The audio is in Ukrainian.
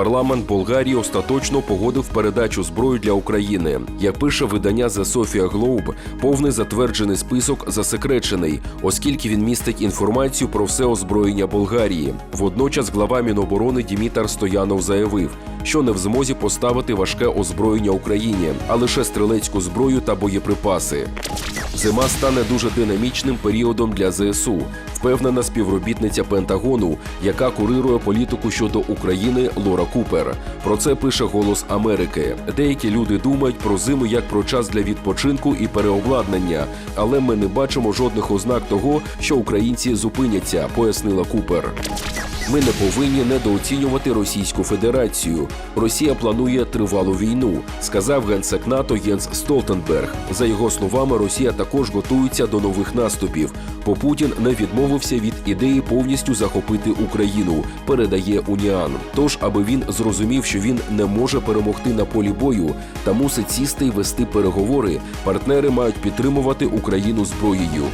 Парламент Болгарії остаточно погодив передачу зброї для України. Як пише видання The Sofia Globe, повний затверджений список засекречений, оскільки він містить інформацію про все озброєння Болгарії. Водночас глава Міноборони Дімітар Стоянов заявив, що не в змозі поставити важке озброєння Україні, а лише стрілецьку зброю та боєприпаси. Зима стане дуже динамічним періодом для ЗСУ, впевнена співробітниця Пентагону, яка курирує політику щодо України Лора Купер. Про це пише Голос Америки. Деякі люди думають про зиму як про час для відпочинку і переобладнання, але ми не бачимо жодних ознак того, що українці зупиняться, пояснила Купер. Ми не повинні недооцінювати Російську Федерацію. Росія планує тривалу війну, сказав генсек НАТО Єнс Столтенберг. За його словами, Росія також готується до нових наступів. Бо Путін не відмовився від ідеї повністю захопити Україну, передає Уніан. Тож, аби він зрозумів, що він не може перемогти на полі бою та мусить сісти і вести переговори, партнери мають підтримувати Україну зброєю.